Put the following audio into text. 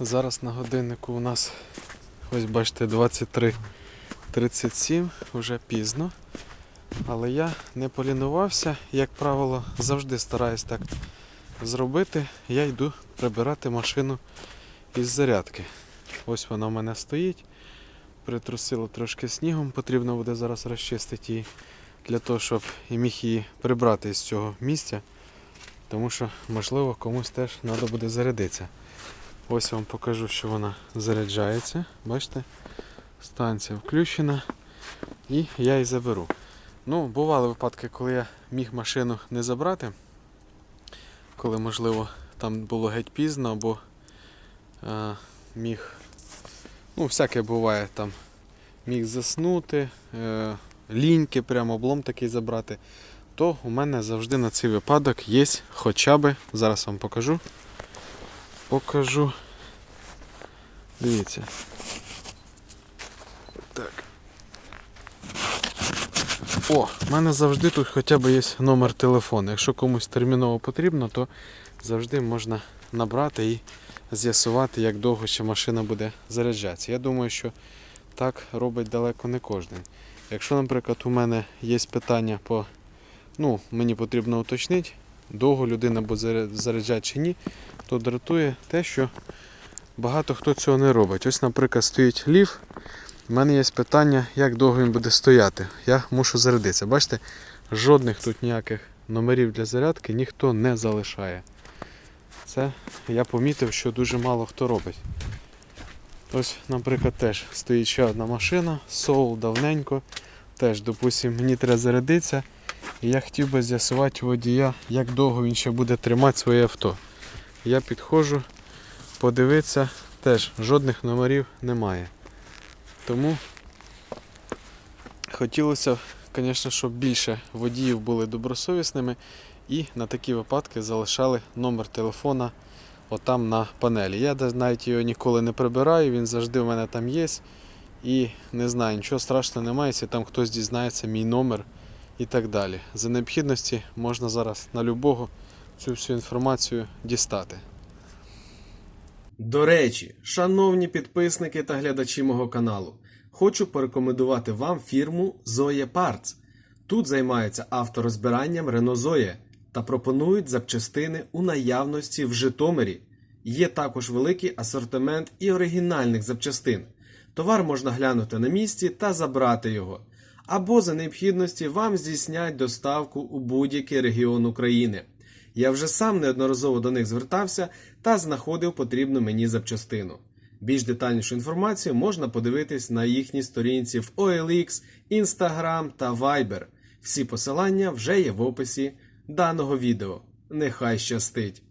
Зараз на годиннику у нас, ось бачите, 23.37, вже пізно. Але я не полінувався, як правило, завжди стараюсь так зробити. Я йду прибирати машину із зарядки. Ось вона в мене стоїть. Притрусило трошки снігом, потрібно буде зараз розчистити її для того, щоб і міг її прибрати з цього місця. Тому що, можливо, комусь теж треба буде зарядитися. Ось я вам покажу, що вона заряджається. Бачите? Станція включена. І я її заберу. Ну, бували випадки, коли я міг машину не забрати, коли, можливо, там було геть пізно, або е, міг. Ну, всяке буває там. Міг заснути, е, ліньки, прямо облом такий забрати. То у мене завжди на цей випадок є хоча б, зараз вам покажу. Покажу. Дивіться. Так. О, в мене завжди тут хоча б є номер телефону. Якщо комусь терміново потрібно, то завжди можна набрати і з'ясувати, як довго ще машина буде заряджатися. Я думаю, що так робить далеко не кожен. Якщо, наприклад, у мене є питання по. Ну, мені потрібно уточнити, довго людина буде заряджати чи ні, то дратує те, що багато хто цього не робить. Ось, наприклад, стоїть лів. У мене є питання, як довго він буде стояти. Я мушу зарядитися. Бачите, жодних тут ніяких номерів для зарядки ніхто не залишає. Це я помітив, що дуже мало хто робить. Ось, наприклад, теж стоїть ще одна машина, соул давненько. Теж, допустимо, мені треба зарядитися. І я хотів би з'ясувати водія, як довго він ще буде тримати своє авто. Я підходжу, подивитися, теж жодних номерів немає. Тому хотілося, звісно, щоб більше водіїв були добросовісними і на такі випадки залишали номер телефона отам на панелі. Я навіть його ніколи не прибираю, він завжди в мене там є. І не знаю, нічого страшного немає, якщо там хтось дізнається мій номер і так далі. За необхідності можна зараз на любого цю всю інформацію дістати. До речі, шановні підписники та глядачі мого каналу, хочу порекомендувати вам фірму Zoe Parts. Тут займаються авторозбиранням Renault Zoe та пропонують запчастини у наявності в Житомирі. Є також великий асортимент і оригінальних запчастин. Товар можна глянути на місці та забрати його. Або за необхідності вам здійснять доставку у будь-який регіон України. Я вже сам неодноразово до них звертався та знаходив потрібну мені запчастину. Більш детальнішу інформацію можна подивитись на їхній сторінці в OLX, Instagram та Viber. Всі посилання вже є в описі даного відео. Нехай щастить!